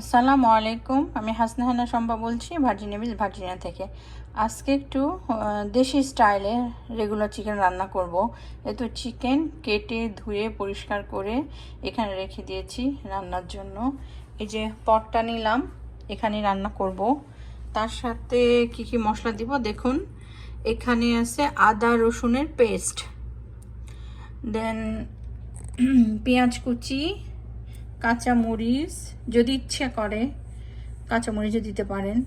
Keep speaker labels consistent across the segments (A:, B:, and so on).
A: আসসালামু আলাইকুম। আমি হাসনাহানা শম্পা বলছি ভার্জিনিয়া বিচ ভার্জিনিয়া থেকে। আজকে একটু দেশি স্টাইলে রেগুলার চিকেন রান্না করব। এতো চিকেন কেটে, ধুয়ে, পরিষ্কার করে এখানে রেখে দিয়েছি রান্নার জন্য। এই যে পটটা নিলাম, এখানে রান্না করব। তার সাথে কি কি মশলা দিব? দেখুন, এখানে আছে আদা রসুনের পেস্ট দেন পেঁয়াজ কুচি কাঁচা মরিচ যদি ইচ্ছে করে কাঁচা মরিচও দিতে পারেন।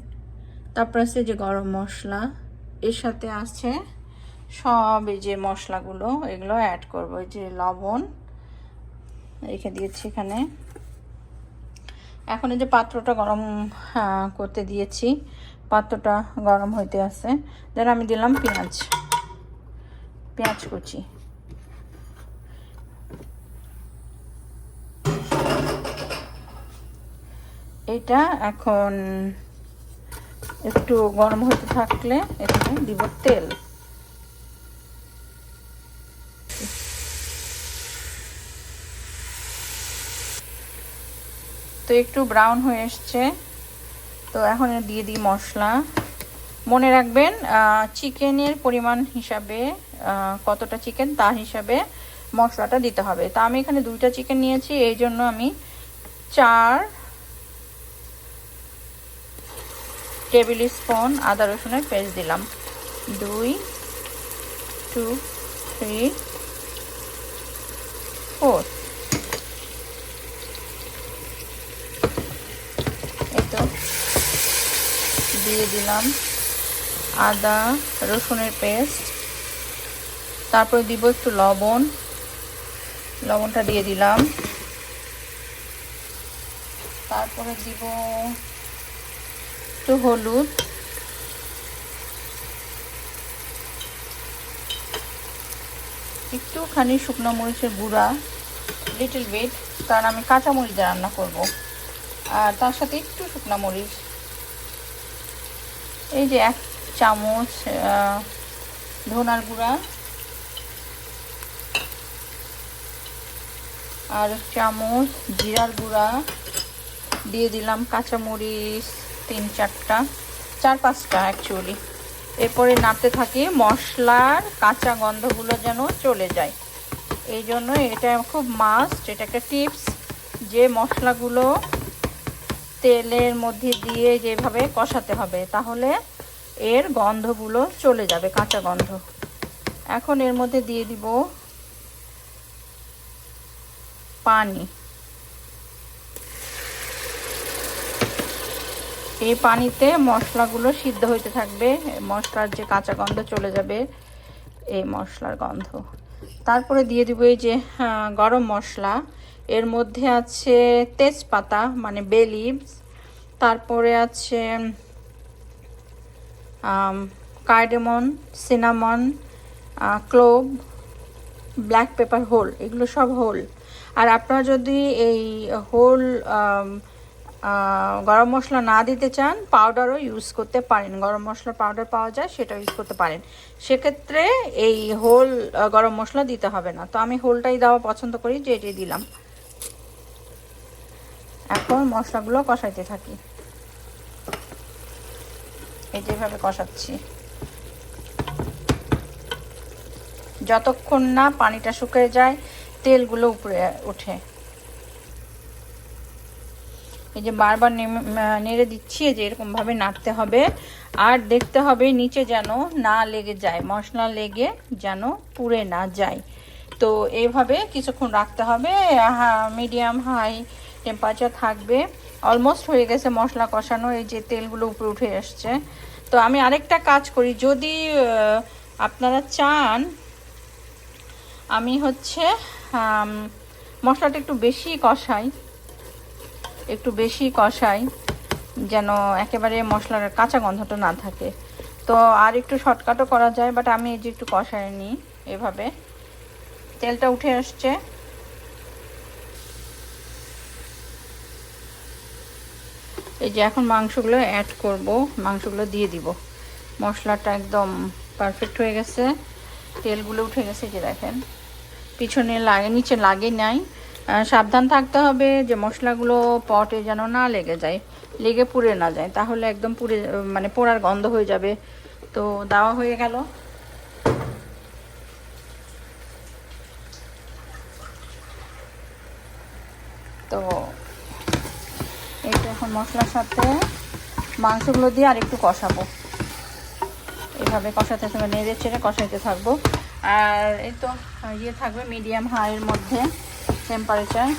A: তারপর আছে যে গরম মশলা, এর সাথে আছে সব এই যে মশলাগুলো, এগুলো অ্যাড করব। এই যে লবণ, রেখে দিয়েছি এখানে। এখন এই যে পাত্রটা গরম করতে দিয়েছি। পাত্রটা গরম হইতে আছে। দেন আমি দিলাম পেঁয়াজ পেঁয়াজ কুচি। এটা এখন একটু গরম হতে থাকলে এখানে দিব তেল। তো একটু ব্রাউন হয়ে এসছে। তো এখন দিয়ে দিই মশলা। মনে রাখবেন চিকেনের পরিমাণ হিসাবে কতটা চিকেন তা হিসাবে মশলাটা দিতে হবে। তা আমি এখানে দুইটা চিকেন নিয়েছি এই জন্য আমি চার টেবিল স্পুন আদা রসুনের পেস্ট দিলাম। দুই টু থ্রি ফোর এই তো। দিয়ে দিলাম আদা রসুনের পেস্ট। তারপর দিব একটু লবণ। লবণটা দিয়ে দিলাম। তারপরে দিব একটু হলুদ। একটুখানি শুকনো মরিচের গুঁড়া লিটল বিট কারণ আমি কাঁচা মরিচ রান্না করব। আর তার সাথে একটু শুকনো মরিচ। এই যে এক চামচ ধনার গুঁড়া। আর চামচ জিরার গুঁড়া। দিয়ে দিলাম কাঁচামরিচ তিন চারটা, চার পাঁচটা অ্যাকচুয়ালি এরপরে নাড়তে থাকি, মশলার কাঁচা গন্ধগুলো যেন চলে যায়। এই জন্য এটা খুব মাস্ট এটা একটা টিপস যে মশলাগুলো তেলের মধ্যে দিয়ে যেভাবে কষাতে হবে, তাহলে এর গন্ধগুলো চলে যাবে, কাঁচা গন্ধ। এখন এর মধ্যে দিয়ে দিব পানি। এই পানিতে মশলাগুলো সিদ্ধ হইতে থাকবে। মশলার যে কাঁচা গন্ধ চলে যাবে, এই মশলার গন্ধ। তারপরে দিয়ে দিব এই যে গরম মশলা। এর মধ্যে আছে তেজপাতা মানে বে লিভস তারপরে আছে cardamom cinnamon clove black pepper whole এগুলো সব হোল আর আপনারা যদি এই হোল গরম মশলা না দিতে চান পাউডারও ইউজ করতে পারেন। গরম মশলা পাউডার পাওয়া যায় সেটা ইউজ করতে পারেন। সেক্ষেত্রে এই হোল গরম মশলা দিতে হবে না। তো আমি হোলটাই দেওয়া পছন্দ করি, যে এটাই দিলাম। এখন মশলাগুলো কষাইতে থাকি। এই যেভাবে কষাচ্ছি। যতক্ষণ না পানিটা শুকিয়ে যায়, তেলগুলো উপরে ওঠে এই যে বারবার নেড়ে দিচ্ছি যে এরকমভাবে নাড়তে হবে। আর দেখতে হবে নিচে যেন না লেগে যায়, মশলা লেগে যেন পুড়ে না যায়। তো এইভাবে কিছুক্ষণ রাখতে হবে। মিডিয়াম হাই টেম্পারেচার থাকবে। অলমোস্ট হয়ে গেছে মশলা কষানো, এই যে তেলগুলো উপরে উঠে আসছে। তো আমি আরেকটা কাজ করি, যদি আপনারা চান, আমি হচ্ছে মশলাটা একটু বেশি কষাই। একটু বেশি কষাই, যেন একেবারে মশলার কাঁচা গন্ধটা না থাকে। তো আর একটু শর্টকাটও করা যায় বাট আমি এই যে একটু কষাই নিই এভাবে। তেলটা উঠে আসছে। এই যে এখন মাংসগুলো অ্যাড করব, মাংসগুলো দিয়ে দিব। মশলাটা একদম পারফেক্ট হয়ে গেছে। তেলগুলো উঠে গেছে যে দেখেন। পিছনে লাগে, নিচে লাগে নাই। সাবধান থাকতে হবে যে মশলাগুলো পটে যেন না লেগে যায়, লেগে পুড়ে না যায়, তাহলে একদম পুড়ে মানে পোড়ার গন্ধ হয়ে যাবে। তো দেওয়া হয়ে গেল। তো এইটা এখন মশলার সাথে মাংসগুলো দিয়ে আর একটু কষাবো। এইভাবে কষাতে থাকবে নেড়ে চেড়ে কষাইতে থাকব। আর এই তো ইয়ে থাকবে মিডিয়াম হাইয়ের মধ্যে। টেম্পারেচার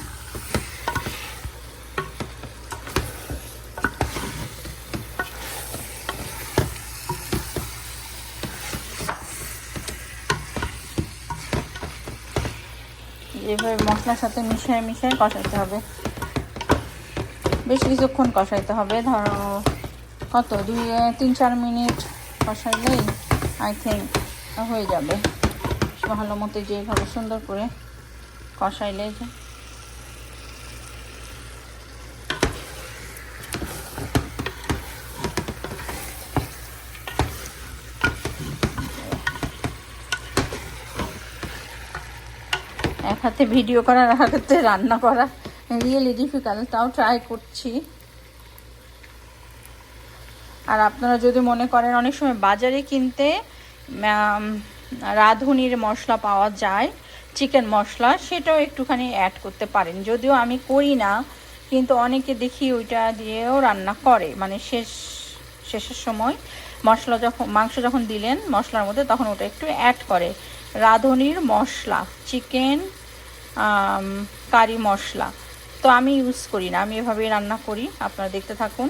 A: এভাবে মশলার সাথে মিশিয়ে মিশিয়ে কষাইতে হবে। বেশ কিছুক্ষণ কষাইতে হবে। ধরো কত? দুই, তিন, চার মিনিট কষাইলেই আই থিঙ্ক হয়ে যাবে। ভালো মতো যেভাবে সুন্দর করে কষাইলে এক হাতে ভিডিও করা আর হাতে রান্না করা। রিয়েলি ডিফিকাল্ট তাও ট্রাই করছি। আর আপনারা যদি মনে করেন, অনেক সময় বাজারে কিনতে রাঁধুনির মশলা পাওয়া যায়। চিকেন মশলা সেটাও একটুখানি অ্যাড করতে পারেন। যদিও আমি করি না, কিন্তু অনেকে দেখি ওইটা দিয়েও রান্না করে। মানে শেষ, শেষের সময় মশলা যখন, মাংস যখন দিলেন মশলার মধ্যে, তখন ওটা একটু অ্যাড করে। রাঁধুনির মশলা, চিকেন কারি মশলা। তো আমি ইউজ করি না, আমি এভাবেই রান্না করি। আপনারা দেখতে থাকুন।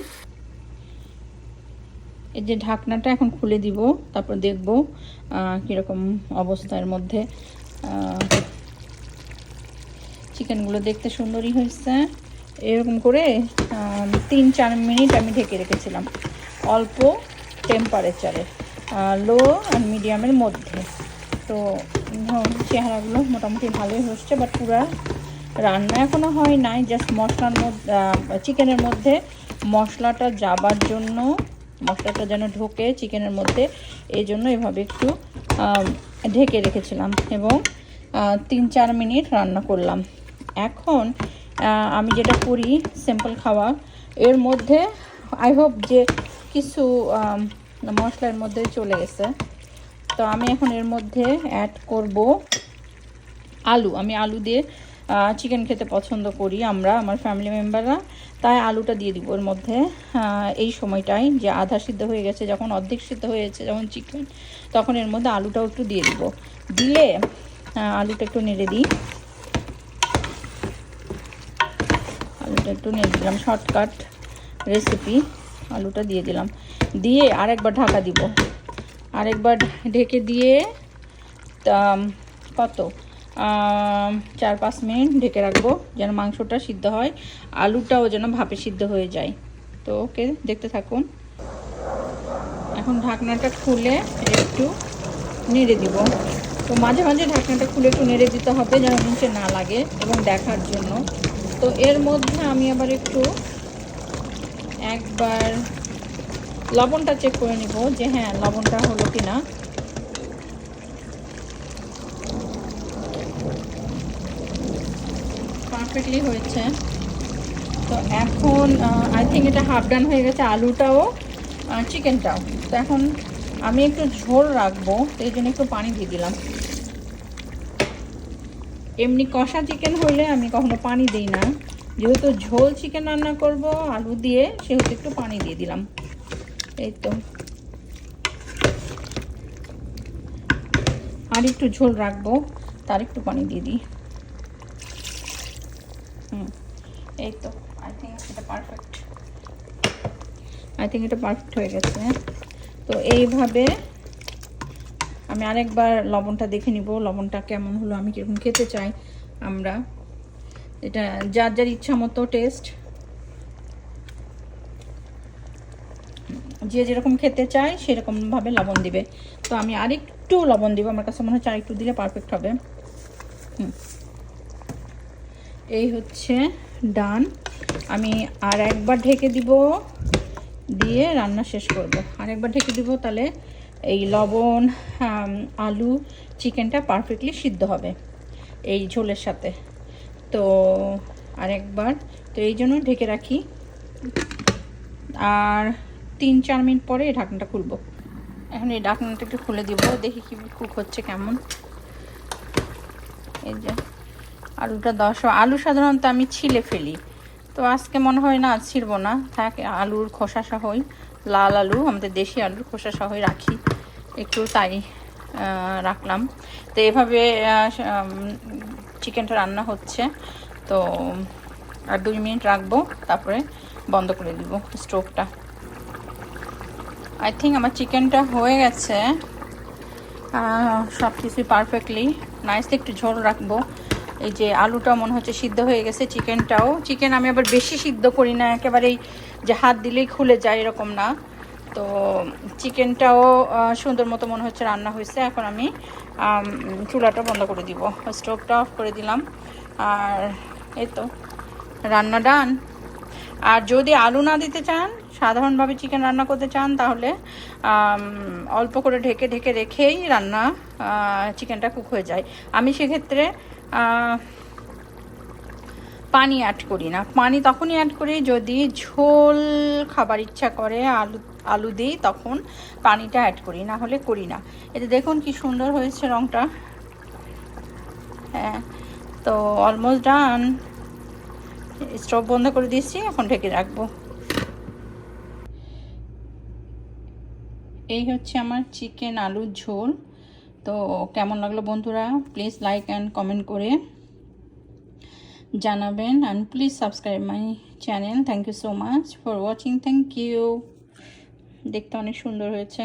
A: এই যে ঢাকনাটা এখন খুলে দিব, তারপর দেখব কীরকম অবস্থার মধ্যে। চিকেনগুলো দেখতে সুন্দরই হয়েছে। এরকম করে তিন চার মিনিট আমি ঢেকে রেখেছিলাম। অল্প টেম্পারেচারে লো আর মিডিয়ামের মধ্যে। তো চেহারাগুলো মোটামুটি ভালোই হচ্ছে বাট পুরা রান্না এখনও হয় নাই জাস্ট মশলার মধ্যে চিকেনের মধ্যে। মশলাটা যাবার জন্য, মশলাটা যেন ঢোকে চিকেনের মধ্যে এই জন্য এভাবে একটু ঢেকে রেখেছিলাম এবং তিন চার মিনিট রান্না করলাম। এখন আমি যেটা করি সিম্পল খাওয়া এর মধ্যে আই হোপ যে কিছু মশলার মধ্যে চলে গেছে। তো আমি এখন এর মধ্যে অ্যাড করব আলু। আমি আলু দিয়ে চিকেন খেতে পছন্দ করি আমরা, আমার ফ্যামিলি মেম্বাররা তাই আলুটা দিয়ে দিব ওর মধ্যে। এই সময়টায় যে আধা সিদ্ধ হয়ে গেছে, যখন অর্ধেক সিদ্ধ হয়েছে, যখন চিকেন তখন এর মধ্যে আলুটাও একটু দিয়ে দিব। দিলে আলুটা একটু নেড়ে দিই। আলুটা একটু নেড়ে দিলাম শর্টকাট রেসিপি আলুটা দিয়ে দিলাম। দিয়ে আরেকবার ঢাকা দিব। আরেকবার ঢেকে দিয়ে কত? চার পাঁচ মিনিট ঢেকে রাখব যেন মাংসটা সিদ্ধ হয়। আলুটাও যেন ভাপে সিদ্ধ হয়ে যায়। তো ওকে দেখতে থাকুন। এখন ঢাকনাটা খুলে একটু নেড়ে দিব। তো মাঝে মাঝে ঢাকনাটা খুলে একটু নেড়ে দিতে হবে যেন নিচে না লাগে এবং দেখার জন্য। তো এর মধ্যে আমি আবার একটু একবার লবণটা চেক করে নিব যে হ্যাঁ লবণটা হলো কি না পারফেক্টলি হয়েছে। তো এখন আই থিঙ্ক এটা হাফ ডান হয়ে গেছে আলুটাও চিকেনটাও তো এখন আমি একটু ঝোল রাখব এই জন্য একটু পানি দিয়ে দিলাম। এমনি কষা চিকেন হইলে আমি কখনো পানি দিই না। যেহেতু ঝোল চিকেন রান্না করব, আলু দিয়ে, সেহেতু একটু পানি দিয়ে দিলাম। এই তো। আর একটু ঝোল রাখব, তার একটু পানি দিয়ে দিই হুম আই থিঙ্ক এটা পারফেক্ট আই থিঙ্ক এটা পারফেক্ট হয়ে গেছে। তো এইভাবে আমি আরেকবার লবণটা দেখে নিব, লবণটা কেমন হলো, আমি কীরকম খেতে চাই আমরা। এটা যার যার ইচ্ছা মতো টেস্ট যে যেরকম খেতে চায়, সেরকমভাবে লবণ দিবে। তো আমি আরেকটু লবণ দিব, আমার কাছে মনে হচ্ছে আরেকটু দিলে পারফেক্ট হবে। হুম। এই হচ্ছে ডান। আমি আর একবার ঢেকে দিব, দিয়ে রান্না শেষ করব। আর একবার ঢেকে দিব, তাহলে এই লবণ আলু, চিকেনটা পারফেক্টলি সিদ্ধ হবে এই ঝোলের সাথে। তো আরেকবার তো এই জন্য ঢেকে রাখি। আর তিন চার মিনিট পরে এই ঢাকনাটা খুলবো। এখন এই ঢাকনাটা একটু খুলে দিব, দেখি কি কুক হচ্ছে কেমন। এই যে। আলুটা দশ আলু সাধারণত আমি ছিলে ফেলি। তো আজকে মনে হয় না, ছিড়ব না। থাক, আলুর খোসা সহই, লাল আলু, আমাদের দেশি আলুর খোসা সহই রাখি। একটু তাই রাখলাম। তো এভাবে চিকেনটা রান্না হচ্ছে। তো, আর দুই মিনিট রাখব, তারপরে বন্ধ করে দিব স্টোভটা। আই থিঙ্ক আমার চিকেনটা হয়ে গেছে। সব কিছুই পারফেক্টলি নাইসলি একটু ঝোল রাখব। এই যে আলুটা মনে হচ্ছে সিদ্ধ হয়ে গেছে, চিকেনটাও। চিকেন আমি আবার বেশি সিদ্ধ করি না, একেবারেই যে হাত দিলেই খুলে যায় এরকম না। তো চিকেনটাও সুন্দর মতো মনে হচ্ছে রান্না হয়েছে। এখন আমি, চুলাটা বন্ধ করে দিব। স্টোভটা অফ করে দিলাম। আর এই তো, রান্না ডান। আর যদি আলু না দিতে চান সাধারণভাবে চিকেন রান্না করতে চান, তাহলে অল্প করে ঢেকে ঢেকে রেখেই রান্না চিকেনটা কুক হয়ে যায়। আমি সেক্ষেত্রে পানি অ্যাড করি না। পানি তখনই অ্যাড করি যদি ঝোল খাবার ইচ্ছা করে, আলু আলু দিই, তখন পানিটা অ্যাড করি, না হলে করি না। এতে দেখুন কি সুন্দর হয়েছে রঙটা হ্যাঁ তো অলমোস্ট ডান স্টোভ বন্ধ করে দিয়েছি, এখন ঢেকে রাখব। এই হচ্ছে আমার চিকেন আলুর ঝোল। তো কেমন লাগল বন্ধুরা? প্লিজ লাইক অ্যান্ড কমেন্ট করে জানাবেন। And please subscribe my channel thank you so much for watching thank you দেখতে অনেক সুন্দর হয়েছে।